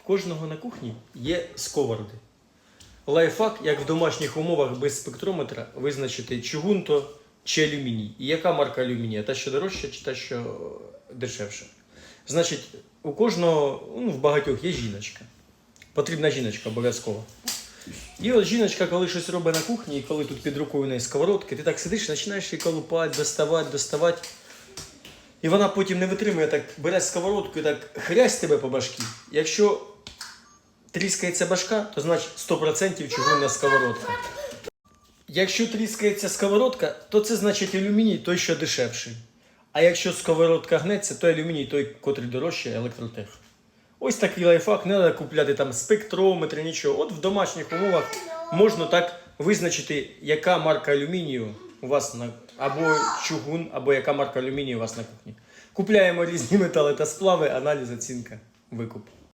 В кожного на кухні є сковороди. Лайфхак, як в домашніх умовах без спектрометра визначити чугун то чи алюміній. І яка марка алюмінія? Та, що дорожча, чи та, що дешевша. Значить, у кожного, ну, в багатьох є жіночка. Потрібна жіночка обов'язково. І от жіночка, коли щось робить на кухні, і коли тут під рукою у неї сковородки, ти так сидиш, починаєш її колупати, доставати, доставати. І вона потім не витримує, так бере сковородку і так хрясь тебе по башки. Якщо тріскається башка, то значить 100% чугунна сковородка. Якщо тріскається сковородка, то це значить алюміній той, що дешевший. А якщо сковородка гнеться, то алюміній той, котрий дорожче, електротех. Ось такий лайфхак, не треба купляти там спектрометри, нічого. От в домашніх умовах можна так визначити, яка марка алюмінію у вас на або чугун, або яка марка алюмінію у вас на кухні. Купляємо різні метали та сплави, аналіз, оцінка, викуп.